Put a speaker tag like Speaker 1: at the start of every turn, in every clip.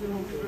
Speaker 1: Merci.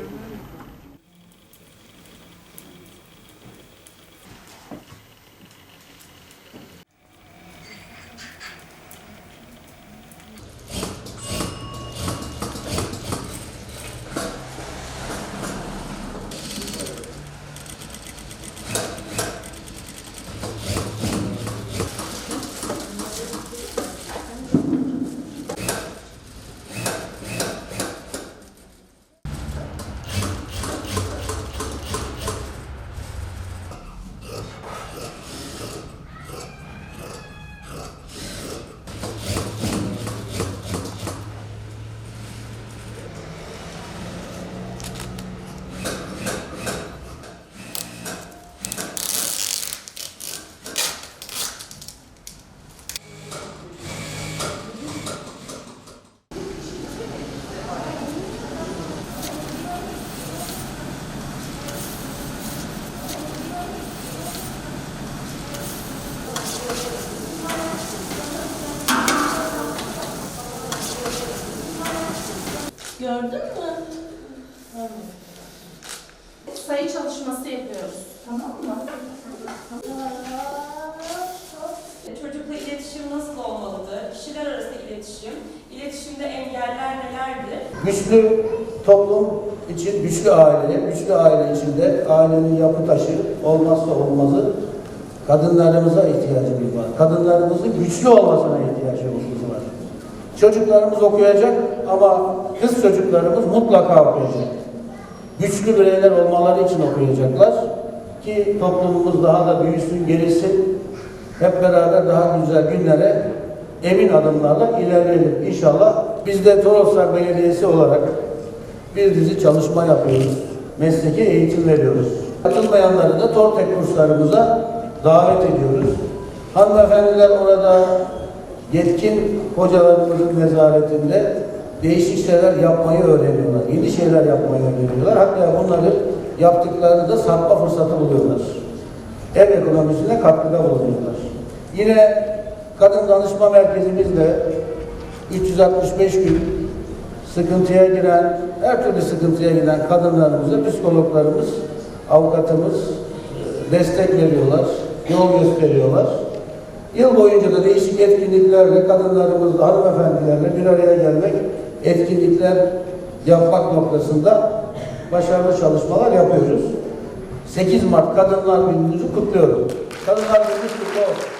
Speaker 1: Gördün mü? Tamam. Sayı çalışması yapıyoruz. Tamam mı?
Speaker 2: Çocukla iletişim nasıl olmalıdır? Kişiler arası iletişim, iletişimde engeller nelerdir?
Speaker 3: Güçlü toplum için güçlü aile, güçlü aile içinde ailenin yapı taşı olmazsa olmazı kadınlarımıza ihtiyacımız var. Kadınlarımızın güçlü olmasına ihtiyacımız var. Çocuklarımız okuyacak ama kız çocuklarımız mutlaka okuyacak. Güçlü bireyler olmaları için okuyacaklar ki toplumumuz daha da büyüsün, gelişsin. Hep beraber daha güzel günlere emin adımlarla ilerleyelim inşallah. Biz de Toroslar Belediyesi olarak bir dizi çalışma yapıyoruz. Mesleki eğitim veriyoruz. Katılmayanları da Tortek kurslarımıza davet ediyoruz. Hanımefendiler orada yetkin hocalarımızın nezaretinde değişik şeyler yapmayı öğreniyorlar. Yeni şeyler yapmayı öğreniyorlar. Hatta bunları yaptıklarını da satma fırsatı buluyorlar. Ev ekonomisine katkıda bulunuyorlar. Yine kadın danışma merkezimizle 365 gün sıkıntıya giren, her türlü sıkıntıya giren kadınlarımıza psikologlarımız, avukatımız e, destek veriyorlar, yol gösteriyorlar. Yıl boyunca da değişik etkinliklerle kadınlarımızla, hanımefendilerle bir araya gelmek, etkinlikler yapmak noktasında başarılı çalışmalar yapıyoruz. 8 Mart Kadınlar Günümüzü kutluyorum. Kadınlar Günümüz kutlu olsun.